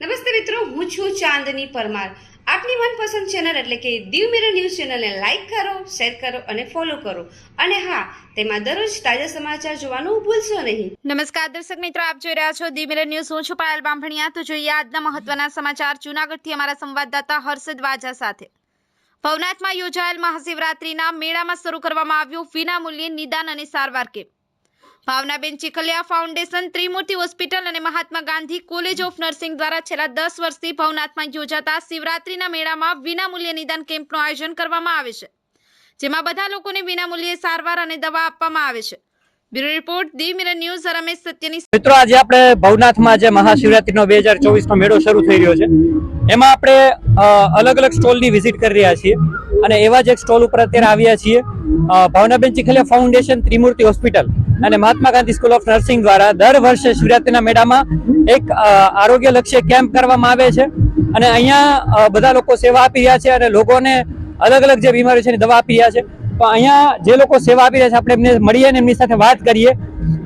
નમસ્તે મિત્રો, હું છું ચાંદની પરમાર. આપની મનપસંદ ચેનલ એટલે કે દીવ મિરર ન્યૂઝ ચેનલને લાઇક કરો શેર કરો અને ફોલો કરો. અને હા, તેમાં દરરોજ તાજા સમાચાર જોવાનું ભૂલશો નહીં. નમસ્કાર દર્શક મિત્રો, આપ જોઈ રહ્યા છો દીવ મિરર ન્યૂઝ હું છું પાયલ બામભણિયા. તો જોઈએ આજના મહત્વના સમાચાર. જૂનાગઢથી અમારા સંવાદદાતા હર્ષદ વાજા સાથે. ભવનાથમાં યોજાયેલ મહાશિવરાત્રિના મેળામાં શરૂ કરવામાં આવ્યું વિનામૂલ્યે નિદાન અને સારવાર camp. Bhavnaben Chikhaliya foundation, Trimurti hospital અને Mahatma Gandhi college of nursing દ્વારા છેલ્લા દસ વર્ષથી ભવનાથમાં યોજાતા શિવરાત્રિના મેળામાં વિનામૂલ્યે નિદાન કેમ્પનું આયોજન કરવામાં આવે છે, જેમાં બધા લોકોને વિનામૂલ્યે સારવાર અને દવા આપવામાં આવે છે. Bureau report the mirror news, Ramesh સત્યની મિત્રો, આજે આપણે ભવનાથમાં જે મહાશિવરાત્રીનો બે હજાર ચોવીસનો મેળો શરૂ થઈ છે, એમાં આપણે અલગ અલગ સ્ટોલની વિઝિટ કરી રહ્યા છીએ અને એવા જ એક સ્ટોલ ઉપર અત્યારે આવ્યા છીએ ભાવનાબેન ચીખલિયા ફાઉન્ડેશન, ત્રિમૂર્તિ હોસ્પિટલ. અને Mahatma Gandhi school of nursing દ્વારા દર વર્ષે શિવરાત્રિના મેળામાં એક આરોગ્ય લક્ષ્ય કેમ્પ કરવામાં આવે છે. અને અહીંયા બધા લોકો સેવા આપી રહ્યા છે અને લોકોને અલગ અલગ જે બીમારી છે એની દવા આપી રહ્યા છે. તો અહીંયા જે લોકો સેવા આપી રહ્યા છે, આપણે એમને મળીએ અને એમની સાથે વાત કરીએ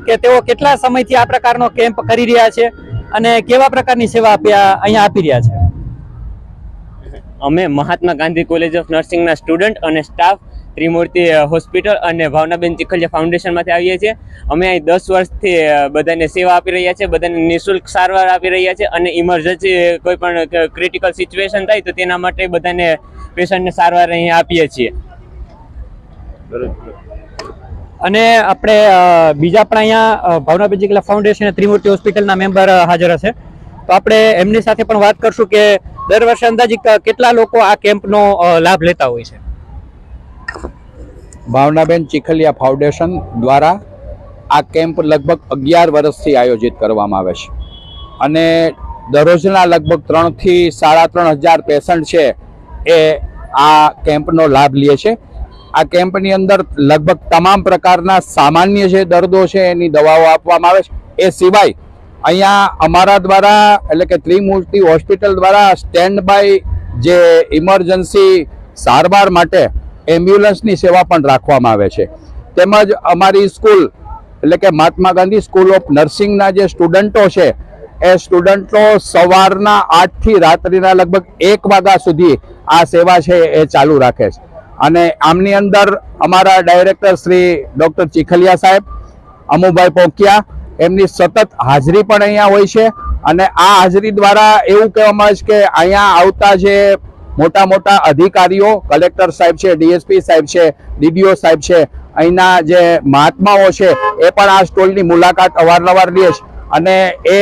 કે તેઓ કેટલા સમયથી આ પ્રકારનો કેમ્પ કરી રહ્યા છે અને કેવા પ્રકારની સેવા આપ્યા, અહીંયા આપી રહ્યા છે. અમે મહાત્મા ગાંધી કોલેજ ઓફ નર્સિંગના સ્ટુડન્ટ અને સ્ટાફ ત્રિમૂર્તિ હોસ્પિટલ અને ભાવનાબેન ચીખલિયા ફાઉન્ડેશનમાંથી આવીએ છીએ. અમે અહીં દસ વર્ષથી બધાને સેવા આપી રહ્યા છે બધાને નિઃશુલ્ક સારવાર આપી રહ્યા છે અને ઇમરજન્સી કોઈ પણ ક્રિટિકલ સિચ્યુએશન થાય તો તેના માટે બધાને પેશન્ટને સારવાર અહીં આપીએ છીએ. અને આપણે બીજા પણ અહીંયા ભાવનાબેન ચીખલિયા ફાઉન્ડેશન ત્રિમૂર્તિ હોસ્પિટલના મેમ્બર હાજર હશે. તો આપણે એમની સાથે પણ વાત કરશું કે દર વર્ષે અંદાજિત કેટલા લોકો આ કેમ્પનો લાભ લેતા હોય છે? ભાવનાબેન ચીખલિયા ફાઉન્ડેશન દ્વારા આ કેમ્પ લગભગ અગિયાર વર્ષથી આયોજિત કરવામાં આવે છે. અને દરરોજના લગભગ ત્રણથી સાડા ત્રણ હજાર પેશન્ટ છે એ આ કેમ્પનો લાભ લે છે. આ કેમ્પની અંદર લગભગ તમામ પ્રકારના સામાન્ય જે દર્દો છે એની દવાઓ આપવામાં આવે છે. એ સિવાય અહીંયા અમારા દ્વારા, એટલે કે ત્રિમૂર્તિ હોસ્પિટલ દ્વારા સ્ટેન્ડ બાય જે ઇમરજન્સી સારવાર માટે એમ્બ્યુલન્સની સેવા પણ રાખવામાં આવે છે. તેમજ અમારી સ્કૂલ, એટલે કે મહાત્મા ગાંધી સ્કૂલ ઓફ નર્સિંગના જે સ્ટુડન્ટો છે, એ સ્ટુડન્ટો સવારના આઠથી રાત્રિના લગભગ એક વાગ્યા સુધી આ સેવા છે એ ચાલુ રાખે છે. અને આમની અંદર અમારા ડાયરેક્ટર શ્રી ડૉક્ટર ચીખલિયા સાહેબ, અમુભાઈ પોકિયા એમની સતત હાજરી પણ અહીંયા હોય છે અને આ હાજરી દ્વારા એવું કહેવામાં આવે છે કે અહીંયા આવતા જે મોટા મોટા અધિકારીઓ, કલેક્ટર સાહેબ છે, ડીએસપી સાહેબ છે ડીડીઓ સાહેબ છે, અહીંના જે મહાત્માઓ છે, એ પણ આ સ્ટોલની મુલાકાત અવારનવાર લે છે. અને એ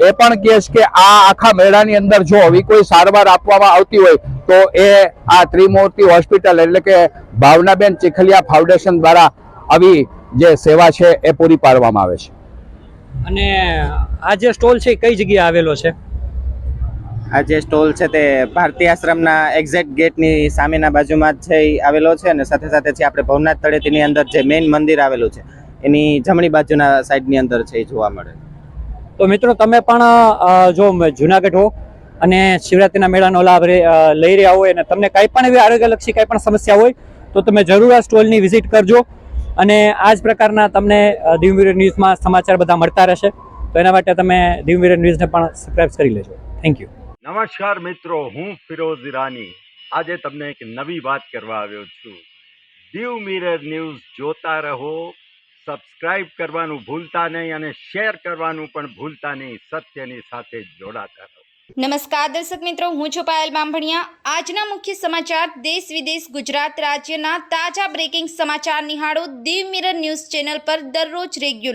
એ પણ કહે છે કે આ આખા મેળાની અંદર જો આવી કોઈ સારવાર આપવામાં આવતી હોય, તો એ આ ત્રિમૂર્તિ હોસ્પિટલ એટલે કે ભાવનાબેન ચીખલિયા ફાઉન્ડેશન દ્વારા આવી જે સેવા છે એ પૂરી પાડવામાં આવે છે. અને આ જે સ્ટોલ છે એ કઈ જગ્યાએ આવેલો છે? આ જે સ્ટોલ છે તે ભારતીય આશ્રમના એક્ઝેક્ટ ગેટની સામેના બાજુમાં જ છે આવેલો છે અને સાથે સાથે છે આપણે ભવનાથ તળેટીની અંદર જે મેઇન મંદિર આવેલું છે એની જમણી બાજુના સાઈડની અંદર છે એ જોવા મળે. તો મિત્રો તમે પણ જો જુનાગઢ હો અને શિવરાત્રીના મેળાનો લાભ લઈ રહ્યા હોય અને તમને કાંઈ પણ એવી આરોગ્યલક્ષી કાંઈ પણ સમસ્યા હોય તો તમે જરૂર આ સ્ટોલની વિઝિટ કરજો. અને આ જ પ્રકારના તમને અ, દીવ ન્યૂઝમાં સમાચાર બધા મળતા રહેશે. તો એના માટે તમે દીવ મિરર ન્યૂઝને પણ સબસ્ક્રાઇબ કરી લેજો. થેન્ક યુ નમસ્કાર મિત્રો હું ફિરોઝ ઈરાની. આજે તમને એક નવી વાત કરવા આવ્યો છું. દીવ મિરર ન્યૂઝ જોતા રહો સબસ્ક્રાઇબ કરવાનું ભૂલતા નહીં અને શેર કરવાનું પણ ભૂલતા નહીં સત્યની સાથે જોડાતા રહો. નમસ્કાર દર્શક મિત્રો, હું છું પાયલ બામભણિયા. આજના મુખ્ય સમાચાર, દેશ વિદેશ, ગુજરાત રાજ્યના તાજા બ્રેકિંગ સમાચાર નિહાળો દીવ મિરર ન્યૂઝ ચેનલ પર દરરોજ રેગ્યુલર